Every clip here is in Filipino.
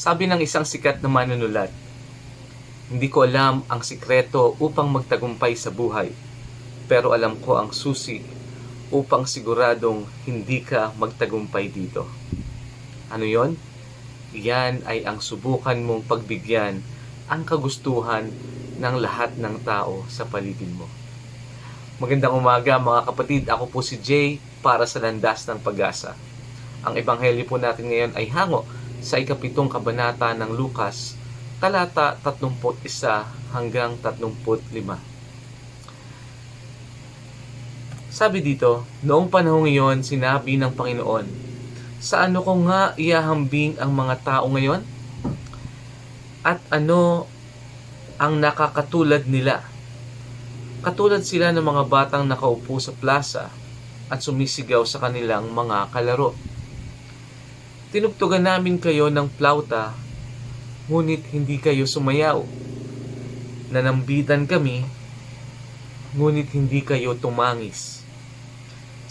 Sabi ng isang sikat na manunulat, Hindi ko alam ang sikreto upang magtagumpay sa buhay, pero alam ko ang susi upang siguradong hindi ka magtagumpay dito. Ano yon? Yan ay ang subukan mong pagbigyan ang kagustuhan ng lahat ng tao sa paligid mo. Magandang umaga mga kapatid, ako po si Jay para sa Landas ng Pag-asa. Ang ebanghelyo po natin ngayon ay hango sa ikapitong kabanata ng Lukas, talata 31 hanggang 35. Sabi dito, noong panahong iyon, sinabi ng Panginoon, sa ano ko nga iahambing ang mga tao ngayon? At ano ang nakakatulad nila? Katulad sila ng mga batang nakaupo sa plaza at sumisigaw sa kanilang mga kalaro. Tinugtugan namin kayo ng plauta, ngunit hindi kayo sumayaw. Nanambitan kami, ngunit hindi kayo tumangis.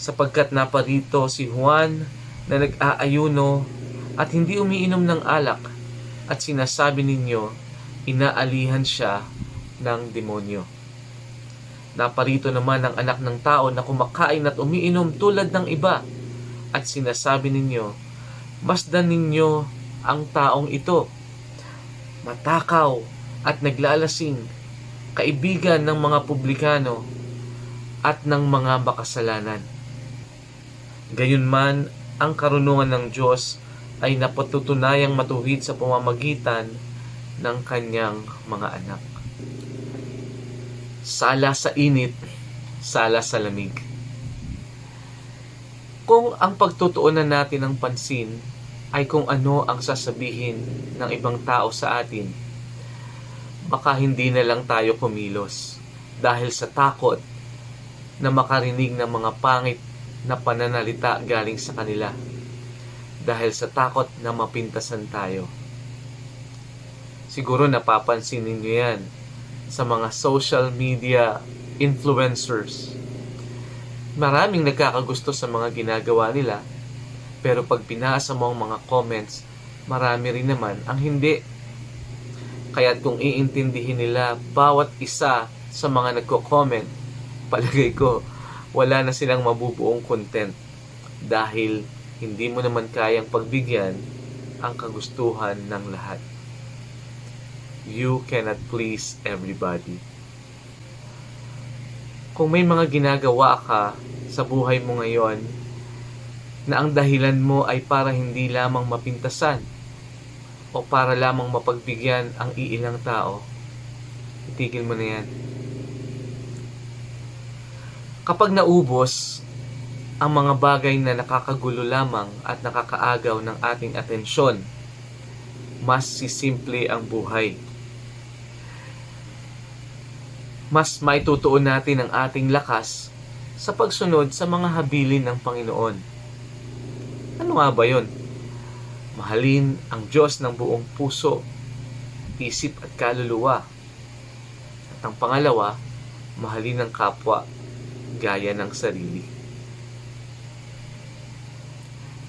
Sapagkat naparito si Juan na nag-aayuno at hindi umiinom ng alak at sinasabi ninyo, inaalihan siya ng demonyo. Naparito naman ang anak ng tao na kumakain at umiinom tulad ng iba at sinasabi ninyo, masdan ninyo ang taong ito. Matakaw at naglalasing, kaibigan ng mga publikano at ng mga makasalanan. Gayunman, ang karunungan ng Diyos ay napatutunayang matuwid sa pamamagitan ng kanyang mga anak. Sala sa init, sala sa lamig. Kung ang pagtutuunan natin ng pansin ay kung ano ang sasabihin ng ibang tao sa atin, baka hindi na lang tayo kumilos dahil sa takot na makarinig ng mga pangit na pananalita galing sa kanila dahil sa takot na mapintasan tayo. Siguro napapansin ninyo yan sa mga social media influencers. Maraming nagkakagusto sa mga ginagawa nila, pero pag pinasa mo ang mga comments, marami rin naman ang hindi. Kaya't kung iintindihin nila bawat isa sa mga nagko-comment, palagay ko, wala na silang mabubuong content dahil hindi mo naman kayang pagbigyan ang kagustuhan ng lahat. You cannot please everybody. Kung may mga ginagawa ka sa buhay mo ngayon na ang dahilan mo ay para hindi lamang mapintasan o para lamang mapagbigyan ang iilang tao, itigil mo na yan. Kapag naubos ang mga bagay na nakakagulo lamang at nakakaagaw ng ating atensyon, mas sisimple ang buhay. Mas maitutuon natin ang ating lakas sa pagsunod sa mga habilin ng Panginoon. Ano nga ba yon? Mahalin ang Diyos ng buong puso, isip at kaluluwa. At ang pangalawa, mahalin ang kapwa gaya ng sarili.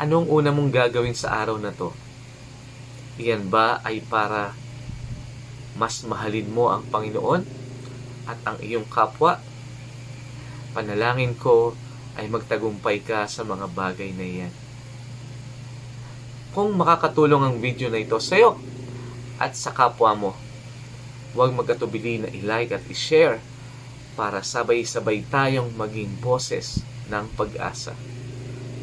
Anong una mong gagawin sa araw na to? Iyan ba ay para mas mahalin mo ang Panginoon at ang iyong kapwa? Panalangin ko ay magtagumpay ka sa mga bagay na iyan. Kung makakatulong ang video na ito sa iyo at sa kapwa mo, huwag magkatubili na i-like at i-share para sabay-sabay tayong maging boses ng pag-asa.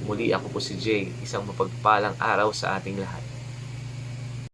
Muli ako po si Jay, isang mapagpalang araw sa ating lahat.